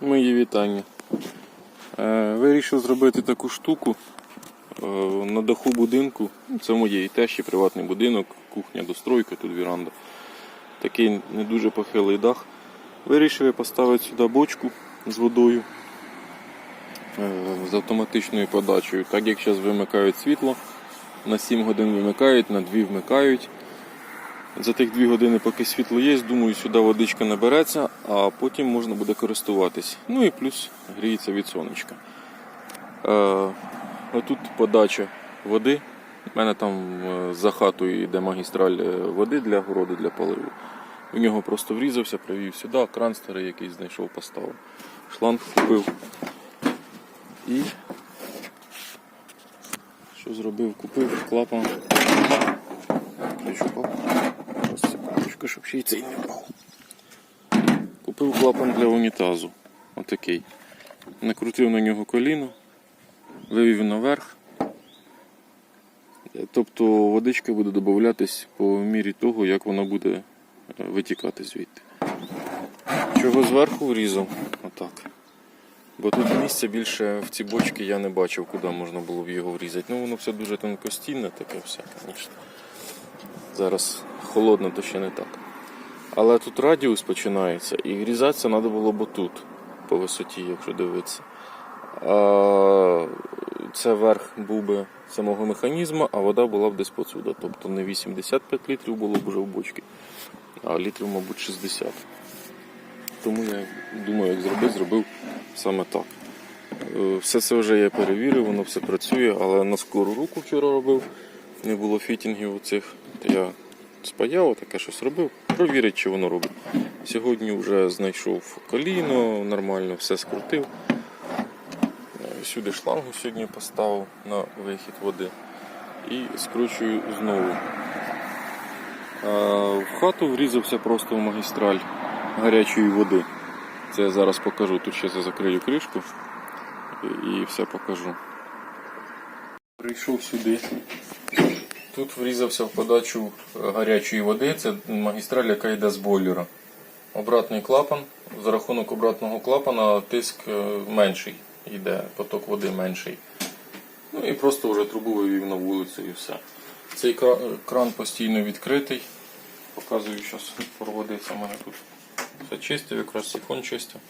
Мої вітання. Е, Вирішив зробити таку штуку е, на даху будинку. Це моєї тещі, приватний будинок, кухня, достройка, тут віранда. Такий не дуже похилий дах. Вирішив я поставити сюди бочку з водою е, з автоматичною подачею. Так як зараз вимикають світло, на 7 годин вимикають, на 2 вмикають. За тих дві години, поки світло є, думаю, сюди водичка набереться, а потім можна буде користуватись. Ну і плюс гріється від сонечка. Е, отут подача води. У мене там е, за хатою йде магістраль е, води для городу, для поливу. У нього просто врізався, привів сюди, кран старий якийсь знайшов, поставив. Шланг купив. І що зробив? Купив клапан. Ось секундочку, щоб ще й цей не впав. Купив клапан для унітазу. Отакий. Накрутив на нього коліно, вивів наверх. Е, Тобто водичка буде додатись по мірі того, як вона буде е, витікати звідти. Чого зверху врізав? Отак. Бо тут місця більше в ці бочки я не бачив, куди можна було б його врізати. Ну воно все дуже тонкостінне таке все, звісно. Зараз холодно, то ще не так. Але тут радіус починається і врізатися треба було б тут, по висоті, якщо дивитися. А це верх був би самого механізму, а вода була б десь посюди. Тобто не 85 літрів було б вже в бочці, а літрів, мабуть, 60. Тому я думаю, як зробив, зробив саме так. Е, Все це вже я перевірив, воно все працює, але на скору руку вчора робив. Не було фітінгів у цих. Я спаяв, таке щось робив. Провірить, чи воно робить. Сьогодні вже знайшов коліно, нормально все скрутив. Е, Сюди шлангу сьогодні поставив на вихід води і скручую знову. В хату врізався просто в магістраль гарячої води. Це я зараз покажу. Тут ще закрию кришку і все покажу. Прийшов сюди. Тут врізався в подачу гарячої води. Це магістраль, яка йде з бойлера. Обратний клапан. За рахунок обратного клапана тиск е, менший йде, поток води менший. Ну і просто вже трубу вивів на вулицю і все. Цей кран постійно відкритий. Показую, зараз проводиться в мене тут. Все чистив, якраз сифон чистив.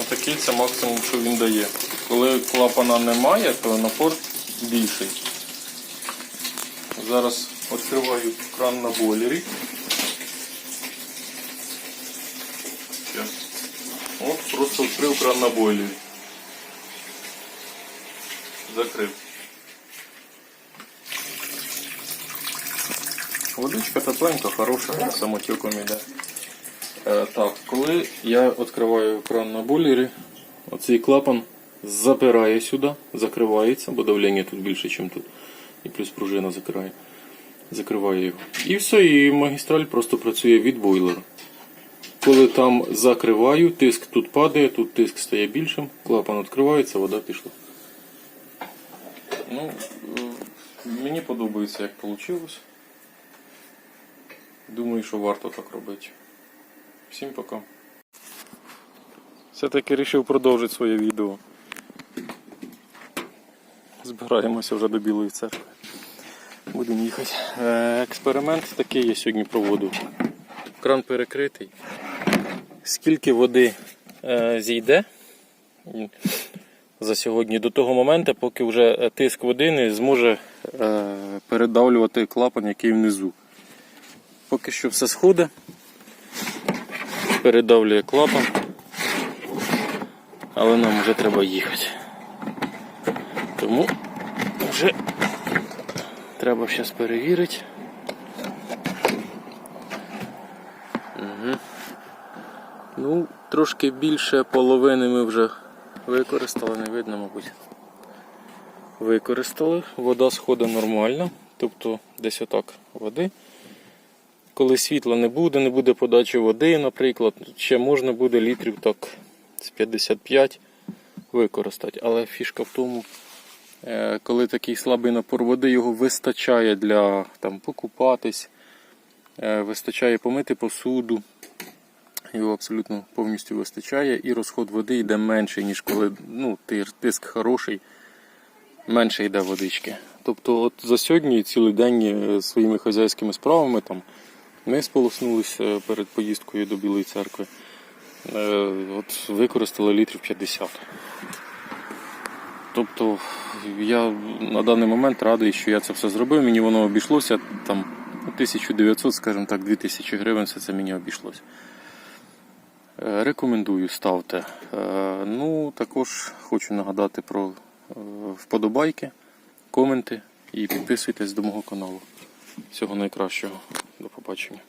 Отакий це максимум, що він дає. Коли клапана немає, то напор більший. Зараз відкриваю кран на бойлері. От, просто відкрив кран на бойлері. Закрив. Водичка тепленька, хороша, самотеком йде. Е, так, коли я відкриваю кран на бойлері, оцей клапан запирає сюди, закривається, бо давлення тут більше, ніж тут. І плюс пружина закриває. Закриває його. І все, і магістраль просто працює від бойлера. Коли там закриваю, тиск тут падає, тут тиск стає більшим, клапан відкривається, вода пішла. Ну, е, мені подобається, як вийшло. Думаю, що варто так робити. Всім пока. Все-таки вирішив продовжити своє відео. Збираємося вже до Білої церкви. Будемо їхати. Е, Експеримент такий я сьогодні проводив. Кран перекритий. Скільки води е, зійде за сьогодні до того моменту, поки вже е, тиск води не зможе передавлювати клапан, який внизу. Поки що все сходить, передавлює клапан, але нам вже треба їхати. Тому вже треба зараз перевірити. Угу. Ну, трошки більше половини ми вже використали, не видно, мабуть. Використали, вода сходить нормально, тобто десь отак води. Коли світла не буде, не буде подачі води, наприклад, ще можна буде літрів так з 55 використати. Але фішка в тому, коли такий слабий напор води, його вистачає для там, покупатись, е, вистачає помити посуду. його абсолютно повністю вистачає, і розход води йде менший, ніж коли ну, тиск хороший, менше йде водички. Тобто, от за сьогодні цілий день е, своїми хазяйськими справами там ми сполоснулися перед поїздкою до Білої церкви. Е, От використали літрів 50. Тобто я на даний момент радий, що я це все зробив. Мені воно обійшлося там ну, 1900, скажімо так, 2000 гривень, все це мені обійшлося. Е, Рекомендую, ставте. Е, Ну, також хочу нагадати про е, вподобайки, коменти і підписуйтесь до мого каналу. Всього найкращого. До побачення.